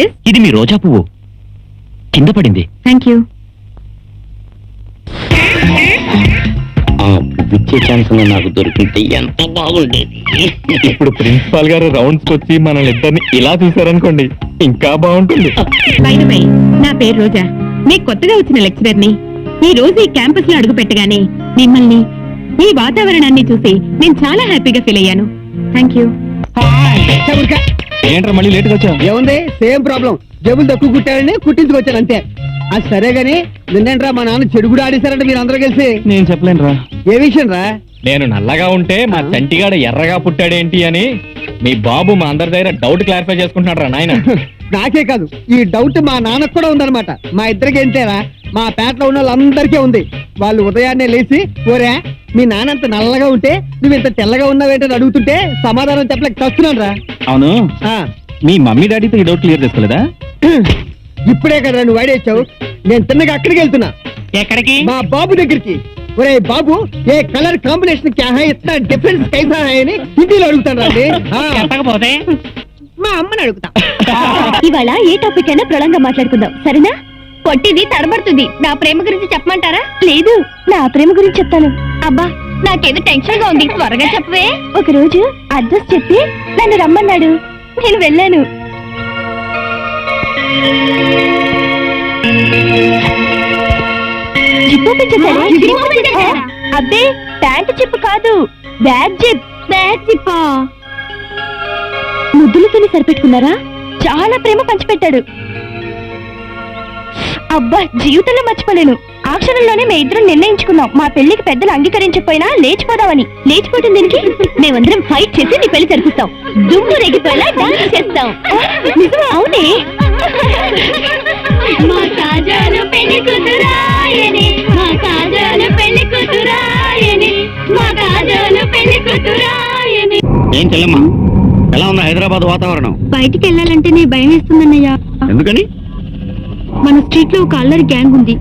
Yes ఇది మీ రోజా పువ్వు. కింద పడింది. థ్యాంక్ యూ ఛాన్స్ నాకు దొరికితే ఎంత బాగుండేది. ఇప్పుడు ప్రిన్సిపాల్ గారు రౌండ్స్ వచ్చి మనల్ని ఇద్దరిని ఇలా చూసారనుకోండి ఇంకా బాగుంటుంది. బై నా పేరు రోజా. మీకు కొత్తగా వచ్చిన లెక్చరర్ని ఈ రోజు ఈ క్యాంపస్లో అడుగు పెట్టగానే మిమ్మల్ని ఈ వాతావరణాన్ని చూసి నేను చాలా హ్యాపీగా ఫీల్ అయ్యాను. థ్యాంక్ యూ ఏంట్రా మళ్ళీ లేట్గా వచ్చా ఏముంది? Same problem. జబ్బులు తక్కువ కుట్టారని కుట్టించుకొచ్చాను అంతే. అది సరే గాని నిన్నేంట్రా మా నాన్న చెడు కూడా ఆడేశారంట మీరు అందరూ కలిసి? నేను చెప్పలేనురా. ఏ విషయం రా నేను నల్లగా ఉంటే మా చంటిగాడు ఎర్రగా పుట్టాడేంటి అని మీ బాబు మా అందరి దగ్గర డౌట్ క్లారిఫై చేసుకుంటున్నాడు రా నాయన. నాకే కాదు ఈ డౌట్ మా నాన్నకు కూడా ఉందన్నమాట. మా ఇద్దరికి ఏంటేరా మా పేటలో ఉన్న వాళ్ళందరికీ ఉంది. వాళ్ళు ఉదయాన్నే లేచి ఓరే మీ నాన్న అంత నల్లగా ఉంటే నువ్వు ఇంత తెల్లగా ఉన్నావేంటని అడుగుతుంటే సమాధానం చెప్పలేక చస్తున్నాను రా. అవును. ఆ, మీ మమ్మీ డాడీతో ఈ డౌట్ క్లియర్ చేసుకోలేదా? ఇప్పుడే కదా నువ్వు వాడేచ్చావు నేను తిన్నగా అక్కడికి వెళ్తున్నా. ఎక్కడికి? మా బాబు దగ్గరికి. ఒరే బాబు ఏ కలర్ కాంబినేషన్ క్యా హై ఇतना డిఫరెన్స్ కైసా హై అని హిందీలో అడుగుతాను రండి చెప్పకపోతే మా అమ్మని అడుగుతా. ఇవాళ ఏ టాపిక్ అయినా ప్రళంగా మాట్లాడుకుందాం. సరేనా? పొట్టిది తడబడుతుంది. నా ప్రేమ గురించి చెప్పమంటారా? లేదు. నా ప్రేమ గురించి చెప్తాను. అబ్బా నాకేదో టెన్షన్గా ఉంది. త్వరగా చెప్పవే. ఒక రోజు అడ్రస్ చెప్పి నన్ను రమ్మన్నాడు. నేను వెళ్ళాను. జిప్పు పెంచేశారా? అబ్బే ప్యాంటు చిప్పు కాదు. Bag zip. బ్యాగ్ జిప్పా? ముద్దులతోనే సరిపెట్టుకున్నారా? చాలా ప్రేమ పంచిపెట్టాడు. అబ్బా జీవితంలో మర్చిపోలేను. ఆ క్షణంలోనే మేము ఇద్దరం నిర్ణయించుకున్నాం. మా పెళ్ళికి పెద్దలు అంగీకరించకపోయినా లేచిపోదామని. లేచిపోవటం దీనికి మేమందరం ఫైట్ చేసి నీ పెళ్ళి జరిపిస్తాం. దుమ్ము రేగిపోయేలా డాన్స్ చేస్తాం. అవునే. మా పెళ్ళి కూతురాయని. మా కాజాలు పెళ్ళి కూతురాయని. మా కాజాలు పెళ్ళి కూతురాయని. ఏం చెల్లమ్మా? ఎలా ఉంది హైదరాబాద్ వాతావరణం? బయటికి వెళ్ళాలంటే నీ భయం వేస్తుందన్నయ్య. ఎందుకని? మన స్ట్రీట్లో ఒక అల్లరి గ్యాంగ్ ఉంది.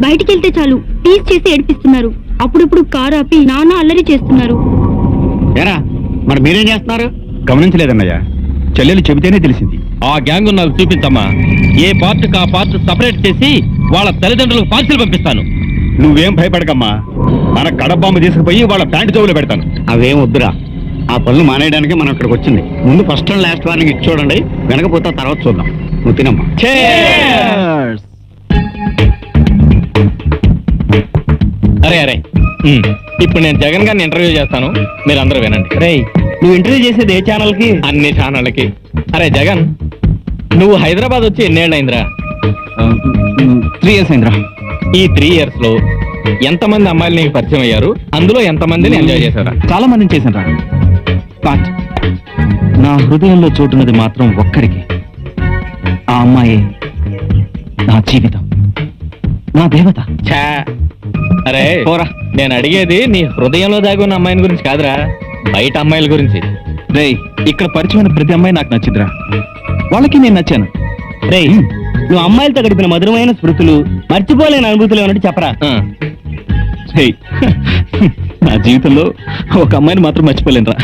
బయటికి వెళ్తే చాలు టీస్ చేసి ఏడిపిస్తున్నారు. అప్పుడప్పుడు కారు ఆపి నాన్న అల్లరి చేస్తున్నారు. ఏరా మరి మీరేం చేస్తున్నారు? గమనించలేదన్నయ్య. చెల్లెలు చెబితేనే తెలిసింది. ఆ గ్యాంగ్ నాకు చూపించమ్మా. ఏ పార్ట్ ఆ పార్ట్ సపరేట్ చేసి వాళ్ళ తల్లిదండ్రులకు పార్సిల్ పంపిస్తాను. నువ్వేం భయపడకమ్మా. మన కడబాంబు తీసుకుపోయి వాళ్ళ ప్యాంటు జోబులో పెడతాను. అవేం వద్దురా. ఆ పనులు మానేయడానికి మనం ఇక్కడికి వచ్చింది. ముందు ఫస్ట్ అండ్ లాస్ట్ వార్నింగ్ ఇచ్చి చూడండి వెనకపోతే తర్వాత చూద్దాం. నువ్వు తినమ్మా. అరే అరే. ఇప్పుడు నేను జగన్ గారిని ఇంటర్వ్యూ చేస్తాను. మీరు అందరూ వినండి. రేయ్ నువ్వు ఇంటర్వ్యూ చేసేది ఏ ఛానల్కి అన్ని ఛానళ్ళకి అరే జగన్ నువ్వు హైదరాబాద్ వచ్చి ఎన్నేళ్ళైందిరా త్రీ ఇయర్స్ అయిందిరా. ఈ త్రీ ఇయర్స్లో ఎంతమంది అమ్మాయిలు నీకు పరిచయం అయ్యారు? అందులో ఎంతమందిని ఎంజాయ్ చేశారా? చాలా మందిని చేశాను రా బట్ నా హృదయంలో చోటున్నది మాత్రం ఒక్కరికి. ఆ అమ్మాయి నా జీవితం. నా దేవత. ఛా! అరే పోరా. నేను అడిగేది నీ హృదయంలో దాగి ఉన్న అమ్మాయిని గురించి కాదురా. బయట అమ్మాయిల గురించి. రేయ్ ఇక్కడ పరిచయమైన ప్రతి అమ్మాయి నాకు నచ్చిందిరా వాళ్ళకి నేను నచ్చాను. రేయ్ నువ్వు అమ్మాయిలతో గడిపిన మధురమైన స్మృతులు మర్చిపోలేని అనుభూతులు ఏమన్నట్టు చెప్పరా? నా జీవితంలో ఒక అమ్మాయిని మాత్రం మర్చిపోలేనురా.